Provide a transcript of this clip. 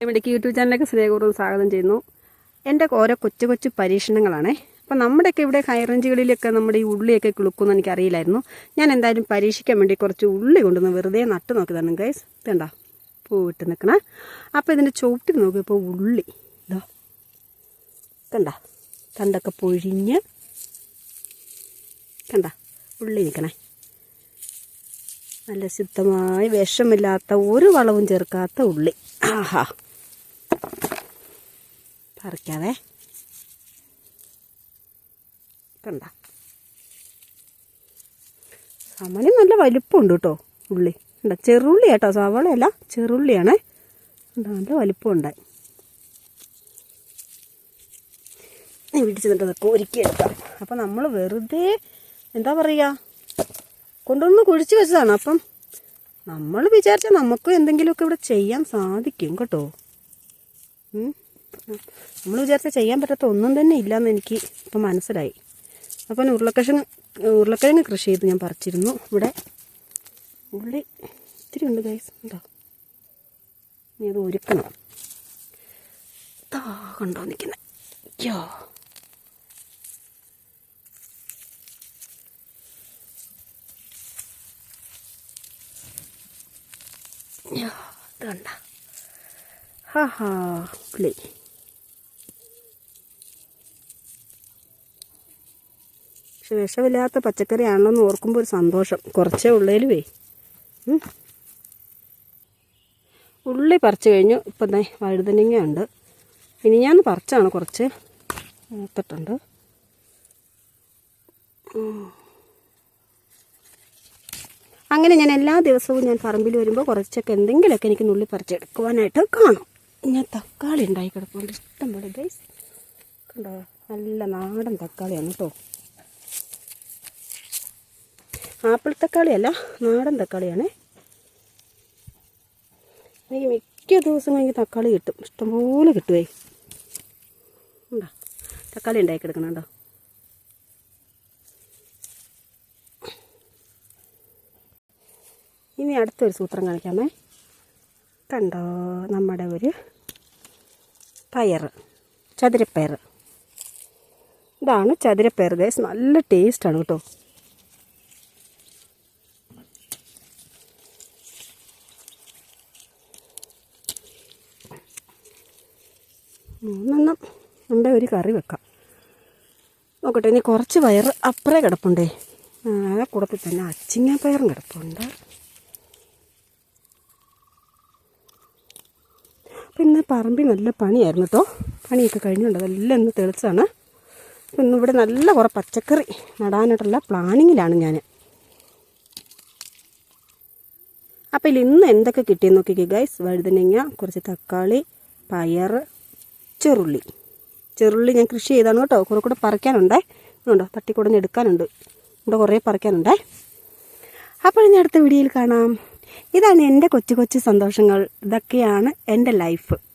ഇവിടേക്ക് യൂട്യൂബ് ചാനലിലേക്ക് സ്നേഹപൂർവം സ്വാഗതം ചെയ്യുന്നു. എന്റെ ഓരോ കൊച്ചു കൊച്ചു പരീക്ഷണങ്ങളാണേ. അപ്പം നമ്മുടെയൊക്കെ ഇവിടെ ഹൈറേഞ്ചുകളിലൊക്കെ നമ്മുടെ ഈ ഉള്ളിയൊക്കെ കിളുക്കുമെന്ന് എനിക്കറിയില്ലായിരുന്നു. ഞാൻ എന്തായാലും പരീക്ഷിക്കാൻ വേണ്ടി കുറച്ച് ഉള്ളി കൊണ്ടുവന്ന് വെറുതെ നട്ട് നോക്കിയതാണ് ഗൈസ് ഇതണ്ട പൂവിട്ട് നിൽക്കണേ അപ്പോൾ ഇതിന്റെ ചുവട്ടിൽ നോക്കിയപ്പോൾ ഉള്ളി. ഇതോ. കണ്ട? തണ്ടൊക്കെ പൊഴിഞ്ഞ്. കണ്ട? ഉള്ളി നിൽക്കണേ നല്ല ശുദ്ധമായി വിഷമില്ലാത്ത ഒരു വളവും ചേർക്കാത്ത ഉള്ളി. ആഹാ. പറിക്കാവേ. കണ്ട. സമന് നല്ല വലിപ്പമുണ്ട് കേട്ടോ ഉള്ളി. ഉണ്ട ചെറുള്ളി കേട്ടോ സവളയല്ല ചെറുള്ളിയാണ്. നല്ല വലിപ്പമുണ്ടായി നീ പിടിച്ച് നിന്നിട്ട് കോരിക്കെടുക്കാം അപ്പം നമ്മൾ വെറുതെ എന്താ പറയുക കൊണ്ടുവന്ന് കുഴിച്ച് വെച്ചതാണ്. അപ്പം നമ്മൾ വിചാരിച്ചാൽ നമുക്കും എന്തെങ്കിലുമൊക്കെ ഇവിടെ ചെയ്യാൻ സാധിക്കും കേട്ടോ. നമ്മൾ വിചാരിച്ച ചെയ്യാൻ പറ്റാത്ത ഒന്നും തന്നെ ഇല്ലയെന്ന് എനിക്ക് ഇപ്പം മനസ്സിലായി. അപ്പം ഉരുളക്കിഴങ്ങ് ഉരുളക്കിഴങ്ങ് കൃഷി ചെയ്ത് ഞാൻ പറിച്ചിരുന്നു. ഇവിടെ ഉള്ളി ഇത്തിരി ഉണ്ട് ഗൈസ് ഉണ്ടോ? ഇനി അത് ഒരുക്കണം. താ കണ്ടോ നിൽക്കുന്നത് അയ്യോ ഹാ ഹാ ഉള്ളി പക്ഷെ വിഷമില്ലാത്ത പച്ചക്കറി ആണല്ലോ എന്ന് ഓർക്കുമ്പോൾ ഒരു സന്തോഷം. കുറച്ചേ ഉള്ളേലുവേ ഉം. ഉള്ളി പറിച്ചു കഴിഞ്ഞു. ഇപ്പം തന്നെ വഴുതനങ്ങ ഉണ്ട്. ഇനി ഞാൻ പറിച്ചാണ് കുറച്ച്. മൂത്തിട്ടുണ്ട് അങ്ങനെ ഞാൻ എല്ലാ ദിവസവും ഞാൻ പറമ്പിൽ വരുമ്പോൾ കുറച്ചൊക്കെ എന്തെങ്കിലുമൊക്കെ എനിക്ക് നുള്ളി പറിച്ചെടുക്കുവാനായിട്ട് കാണും. ഞാൻ തക്കാളി ഉണ്ടായി കിടപ്പുണ്ട്. ഇഷ്ടം പോലെ. ബേസ് കണ്ടോ? നല്ല നാടൻ തക്കാളിയാണ് കേട്ടോ. ആപ്പിൾ തക്കാളിയല്ല നാടൻ തക്കാളിയാണ്. എനിക്ക് മിക്ക ദിവസവും എനിക്ക് തക്കാളി കിട്ടും. ഇഷ്ടംപോലെ കിട്ടുവേ. ഉണ്ടോ? തക്കാളി ഉണ്ടായി കിടക്കണുണ്ടോ ഇനി അടുത്തൊരു സൂത്രം കാണിക്കാമേ. കണ്ടോ? നമ്മുടെ ഒരു പയർ ചതുരപ്പയർ ഇതാണ് ചതുരപ്പയർ ദേശം നല്ല ടേസ്റ്റാണ് കേട്ടോ. മൂന്നെണ്ണം ഉണ്ട് ഒരു കറി വെക്കാം. നോക്കട്ടെ ഇനി കുറച്ച് പയർ അപ്പുറേ കിടപ്പുണ്ടേ. ആ കൂടത്തിൽ തന്നെ അച്ചിങ്ങ പയറും കിടപ്പുണ്ട്. അപ്പം ഇന്ന് പറമ്പിൽ നല്ല പണിയായിരുന്നു കേട്ടോ. പണിയൊക്കെ കഴിഞ്ഞുണ്ട് അതെല്ലാം ഇന്ന് തെളിച്ചാണ് അപ്പം ഇന്നിവിടെ നല്ല കുറേ പച്ചക്കറി നടാനായിട്ടുള്ള പ്ലാനിങ്ങിലാണ് ഞാൻ. അപ്പോൾ ഇന്ന് എന്തൊക്കെ കിട്ടിയെന്ന് നോക്കിക്കേ ഗൈസ് വഴുതനങ്ങ കുറച്ച് തക്കാളി പയർ ചെറുള്ളി. ചെറുള്ളി ഞാൻ കൃഷി ചെയ്താണ് കേട്ടോ. കുറേ കൂടെ പറിക്കാനുണ്ടേ. ഉണ്ടോ തട്ടിക്കൂടെ എടുക്കാനുണ്ട്. ഇവിടെ കുറേ പറിക്കാനുണ്ടേ. അപ്പോൾ ഇനി അടുത്ത വീഡിയോയിൽ കാണാം. ഇതാണ് എന്റെ കൊച്ചു കൊച്ചു സന്തോഷങ്ങൾ. ഇതൊക്കെയാണ് എന്റെ ലൈഫ്.